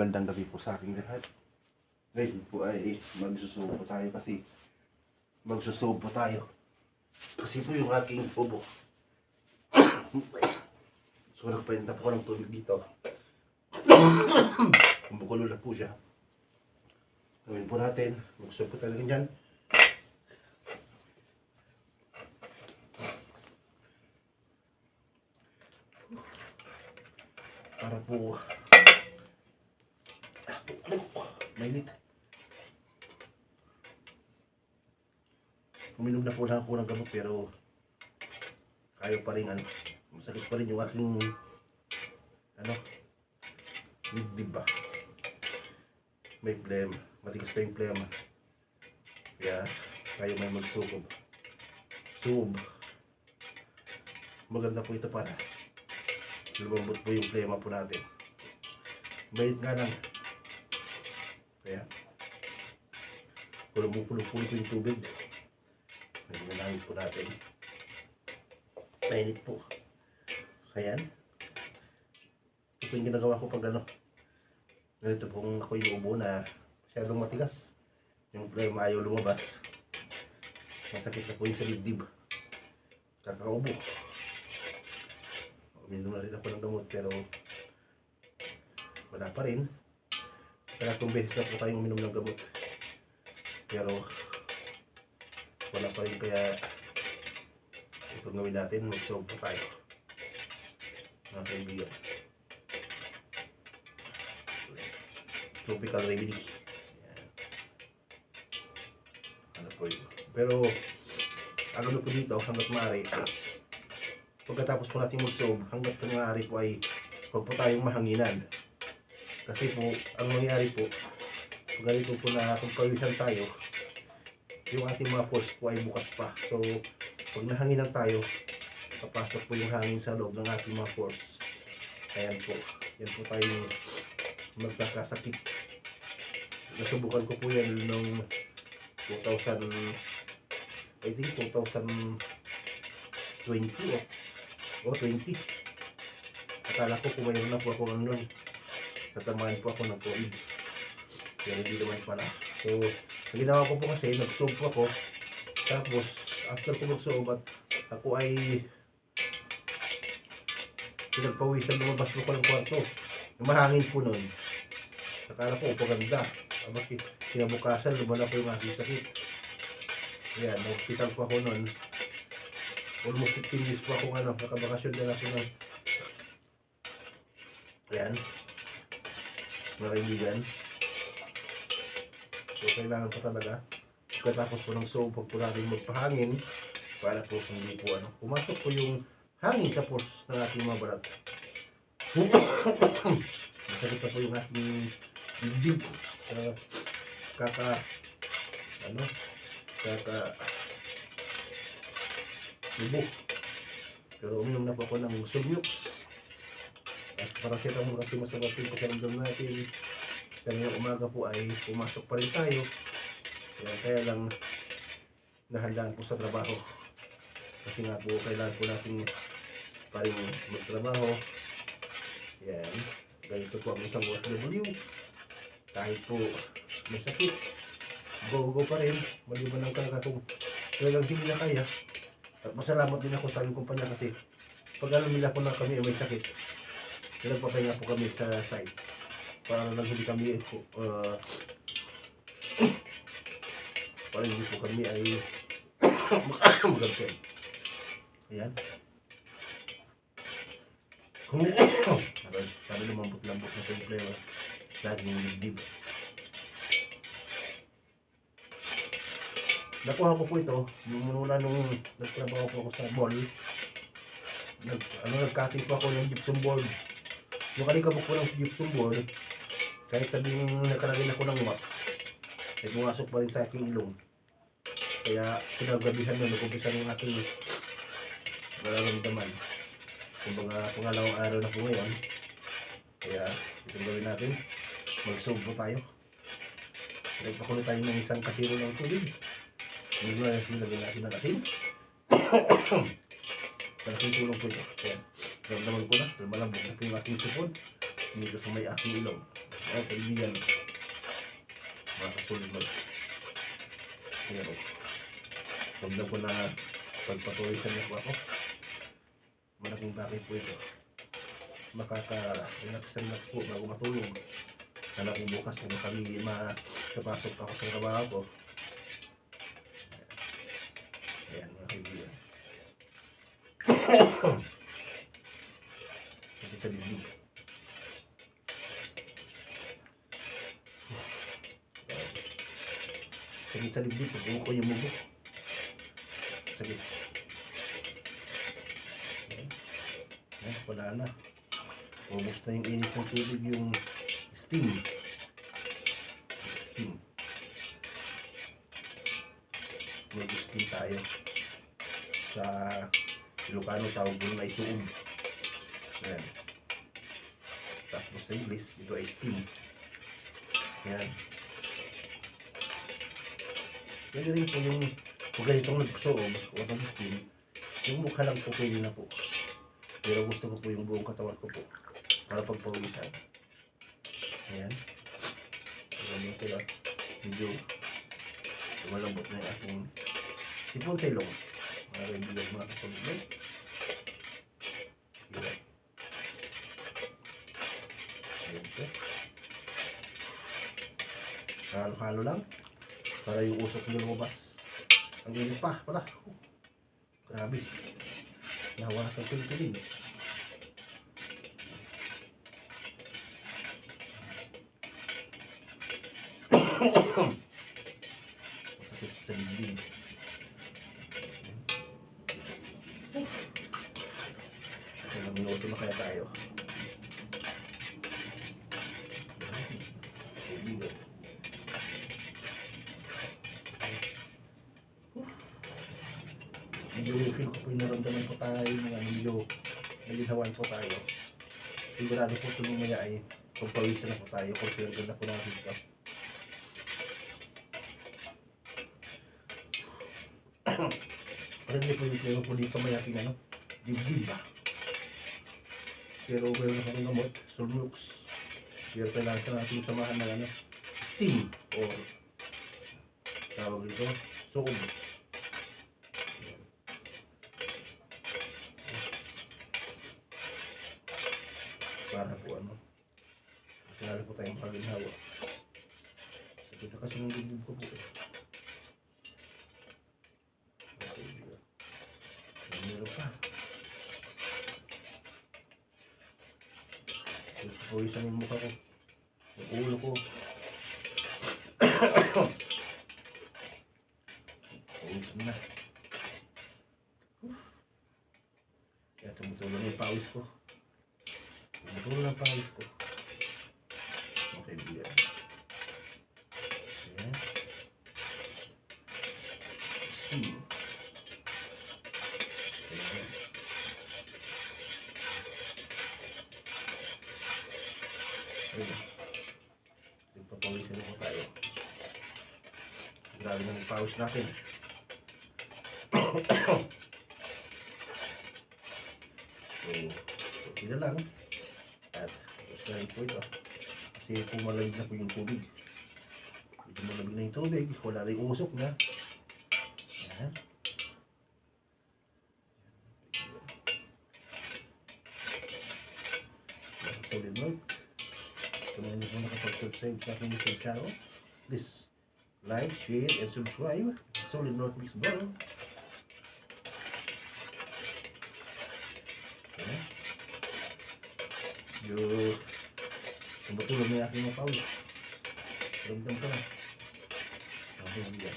Magandang gabi po sa ating lahat. Ngayon po ay magsusubo tayo kasi magsusubo tayo. Kasi po yung aking ubo. so nagpainta po ng tubig dito. Kumukulo na po siya. Gawin po natin. Magsusubo tayo ganyan. Para po? Mainit. Uminom na po na ako ng gamot pero kayo pa rin ano, masakit pa rin yung aking ano, dibdib ba? May phlegm, matigas pa yung phlegm. Kaya kayo may magsukob. Sub. Maganda po ito para lumambot po yung phlegm po natin. Mainit nga lang. Kaya, pulong-pulong-pulong ko yung tubig. Naglalangit po natin. Mainit po. Kaya, ito po yung ginagawa ko pag ano, ganito pong ako yung ubo na masyadong matigas. Yung flame ayaw lumabas. Masakit na po yung sa dibdib. Kakaubo. Uminom na rin ako ng gamot pero wala pa rin. Tatlong beses na po tayong uminom ng gamot. Pero wala pa rin kaya ito gawin natin, mag-solve po tayo. Mga kaibigan. Tropical remedy. Ano po ito. Pero ano na po dito, hanggat maaari, pagkatapos po natin mag-solve, hanggat maaari po ay huwag po tayong mahanginan. Kasi po, ang nangyari po, pag po na pawisan tayo, yung ating mga force po ay bukas pa. So, pag nahanginan tayo, papasok po yung hangin sa loob ng ating mga force. Ayan po. Yan po tayo magkakasakit. Nasubukan ko po yan noong 2000, I think 2020 o, o 20. Akala ko pumayroon na po ako ng nun tatamaan po ako ng COVID. Kaya hindi naman pala. So, ang ginawa ko po kasi, nag-sob po ako. Tapos, after ko mag-sob at ako ay pinagpawisan lumabas po ko ng kwarto. Yung mahangin po nun. Akala ko, paganda. Aba, ki- kinabukasan, lumala po yung aking sakit. Ayan, nag-hospital po ako nun. Almost 15 days po ako ano, nakabakasyon din ako ng Ayan mga kaibigan. So, kailangan pa talaga. Pagkatapos po ng soap, pag po natin magpahangin, para po hindi po ano, pumasok po yung hangin sa pores ng ating mga balat. Masakit na po yung ating dibdib. Uh, kaka, ano, kaka, lubok. Pero uminom na po ako ng Subyux. At paracetamol kasi masarap yung pakiramdam natin. Kanina umaga po ay pumasok pa rin tayo. Kaya, kaya lang nahandaan po sa trabaho. Kasi nga po kailangan po natin pa rin magtrabaho. Yan. Ganito po ang isang OFW. Kahit po may sakit, go-go pa rin. Maliban ng talaga kung talagang hindi na kaya. At masalamat din ako sa aming kumpanya kasi pag alam nila po na kami ay may sakit, Nagpapahinga po kami sa site para lang hindi kami uh, para hindi po kami ay magagsan. Ayan. sabi, sabi lumambot-lambot na yung flavor. Laging dibdib. Nakuha ko po ito mula nung nagtrabaho po ako sa mall. Nag, ano, nag-cutting po ako ng gypsum board. Yung kalikabok ko ng gypsum board, kahit sabihin nakalagay ako ng mask, ay pumasok pa rin sa aking ilong. Kaya kinagabihan na nag-umpisa ng aking nararamdaman. Kumbaga pangalawang araw na po ngayon. Kaya itong gawin natin, mag-solve po tayo. Nagpakulo tayo ng isang kasiro ng tubig. Hindi na nilagay natin ng asin. Malaking tulong po ito. Kaya Ramdaman ko na, lumalambot na po yung aking sipon. Dito sa may aking ilong. Mga kaibigan. Mga kasulid mag. Pero, Tignan ko na pagpatuloy niya po ako. Malaking bagay po ito. Makaka-relaxan na po bago matulog. Sana kung bukas kung makapasok ako sa trabaho ko. Ayan mga kaibigan. Sakit sa bibig. Sakit sa bibig. Pag ko yung mugo. Sakit. Ayan. Wala na. Ubus na yung init ng tubig yung steam. Steam. Mag-steam tayo. Sa Ilocano tawag doon ay suog. Ayan. Tapos sa English, ito ay steam. Ayan. Pwede rin po yung kung ganitong nagsuog o nag-steam, yung mukha lang po pwede na po. Pero gusto ko po yung buong katawan ko po para pagpawisan. Ayan. Ayan kaya medyo lumalambot na yung aking sipon sa ilong. Mga kaibigan mga kasunod. Ayan. Ayan po. Halo-halo lang para yung usok nyo lumabas. Ang init pa pala. Grabe. Nahawa ka tuloy-tuloy. Masakit sa dibdib. Ilang minuto na kaya tayo. Kaibigan. Medyo feel ko po yung naramdaman ko tayo mga medyo naginawan po tayo. Sigurado po ito mamaya ay pagpawisan na po tayo sino ganda po natin ito. Niyo po yung plano po dito sa may ating ano, dibdib ba? Pero meron akong gamot, Solmux. Pero kailangan sa natin samahan ng ano, steam or tawag ito, soom. para po ano kailangan po tayong paginawa sakit na kasi ng dibdib ko po eh. Meron pa. Pawisan yung mukha ko. Yung ulo ko. Pawisan na. Kaya tumutulong yung pawis ko. Ito lang pawis ko. Okay, biyan. Ayan. Steam. Ayan. Ayan. Nagpapawisan na po tayo. Grabe ng pawis natin. so, okay na lang. At gusto po ito. Kasi pumalamig na po yung tubig. Medyo malamig na yung tubig. Wala na usok na. Yan. Solid North. Kung hindi nakapag-subscribe sa aking YouTube channel, please like, share, and subscribe. Solid North Mix Bro. Yan. Yo, tumutulog na aking mga pawis. Ramdam ko na. Okay, yan.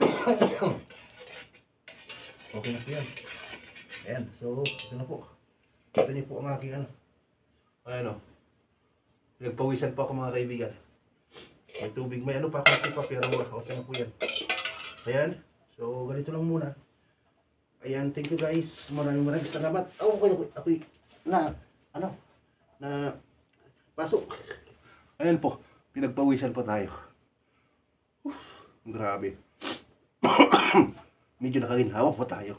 okay na po yan. Ayan, so, ito na po. Ito niyo po ang aking ano. Ayan o. Nagpawisan po ako mga kaibigan. May tubig, may ano pa, konti pa, pero okay na po yan. Ayan, so ganito lang muna. Ayan, thank you guys. Maraming maraming salamat. Oh, okay, okay, okay. Na, ano, na pasok. Ayan po, pinagpawisan po tayo. Uf, grabe. Medyo nakaginhawa po tayo.